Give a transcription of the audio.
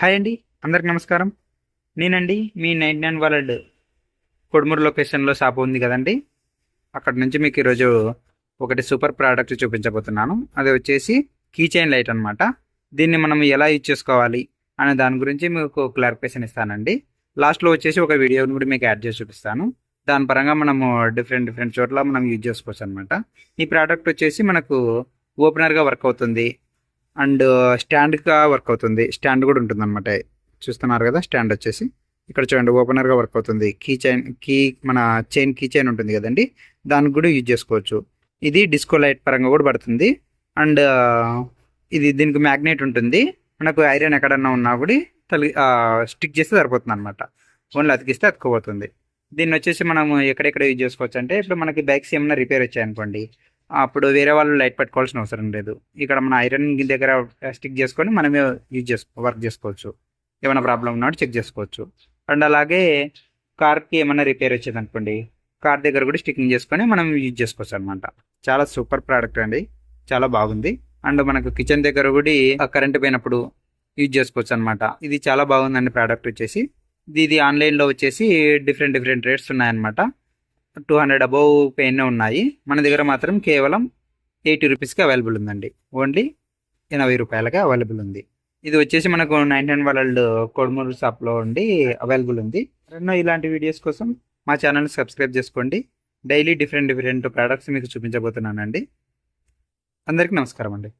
Hi అండి అందరికి నమస్కారం. నేనండి మీ నైన్ నైన్ వరల్డ్ కొడుమూరు లొకేషన్లో షాప్ ఉంది కదండి. అక్కడ నుంచి మీకు ఈరోజు ఒకటి సూపర్ ప్రోడక్ట్ చూపించబోతున్నాను. అది వచ్చేసి కీ చైన్ లైట్ అనమాట దీన్ని మనం ఎలా యూజ్ చేసుకోవాలి అనే దాని గురించి మీకు క్లారిఫికేషన్ ఇస్తానండి. లాస్ట్లో వచ్చేసి ఒక వీడియోని కూడా మీకు యాడ్ చేసి చూపిస్తాను. దాని పరంగా మనము డిఫరెంట్ డిఫరెంట్ చోట్ల మనం యూజ్ చేసుకోవచ్చు అనమాట ఈ ప్రోడక్ట్ వచ్చేసి మనకు ఓపెనర్గా వర్క్ అవుతుంది. అండ్ స్టాండ్గా వర్క్ అవుతుంది. స్టాండ్ కూడా ఉంటుంది అనమాట చూస్తున్నారు కదా స్టాండ్ వచ్చేసి. ఇక్కడ చూడండి ఓపెనర్గా వర్క్ అవుతుంది. కీ చైన్ కీ మన చైన్ కీ చైన్ ఉంటుంది కదండి. దానికి కూడా యూజ్ చేసుకోవచ్చు. ఇది డిస్కో లైట్ పరంగా కూడా పడుతుంది. అండ్ ఇది దీనికి మ్యాగ్నెట్ ఉంటుంది. మనకు ఐరన్ ఎక్కడన్నా ఉన్నా కూడా తలి స్టిక్ చేస్తే సరిపోతుంది అనమాట ఓన్లీ అతికిస్తే అతుకుపోతుంది దీన్ని వచ్చేసి మనం ఎక్కడెక్కడ యూజ్ చేసుకోవచ్చు అంటే ఇప్పుడు మనకి బైక్స్ ఏమైనా రిపేర్ వచ్చాయనుకోండి. అప్పుడు వేరే వాళ్ళు లైట్ పెట్టుకోవాల్సిన అవసరం లేదు. ఇక్కడ మన ఐరన్ దగ్గర స్టిక్ చేసుకొని మనమే యూజ్ చేసుకో వర్క్ చేసుకోవచ్చు. ఏమైనా ప్రాబ్లం ఉన్నాడు చెక్ చేసుకోవచ్చు. అండ్ అలాగే కార్కి ఏమైనా రిపేర్ వచ్చేది అనుకోండి కార్ దగ్గర కూడా స్టిక్కింగ్ చేసుకొని మనం యూజ్ చేసుకోవచ్చు అనమాట చాలా సూపర్ ప్రోడక్ట్ అండి. చాలా బాగుంది. అండ్ మనకు కిచెన్ దగ్గర కూడా కరెంట్ పోయినప్పుడు యూజ్ చేసుకోవచ్చు అనమాట ఇది చాలా బాగుందండి ప్రోడక్ట్ వచ్చేసి. ఇది ఇది ఆన్లైన్లో వచ్చేసి డిఫరెంట్ డిఫరెంట్ రేట్స్ ఉన్నాయన్నమాట. టూ హండ్రెడ్ అబౌవ్ పెయిన్ ఉన్నాయి. మన దగ్గర మాత్రం కేవలం ఎయిటీ రూపీస్కి అవైలబుల్ ఉందండి. ఓన్లీ ఎనభై రూపాయలకి అవైలబుల్ ఉంది. ఇది వచ్చేసి మనకు నైన్టీన్ వరల్డ్ కొడుమూరు షాప్లో ఉండి అవైలబుల్ ఉంది. ఎన్నో ఇలాంటి వీడియోస్ కోసం మా ఛానల్ని సబ్స్క్రైబ్ చేసుకోండి. డైలీ డిఫరెంట్ డిఫరెంట్ ప్రోడక్ట్స్ మీకు చూపించబోతున్నానండి. అందరికీ నమస్కారం అండి.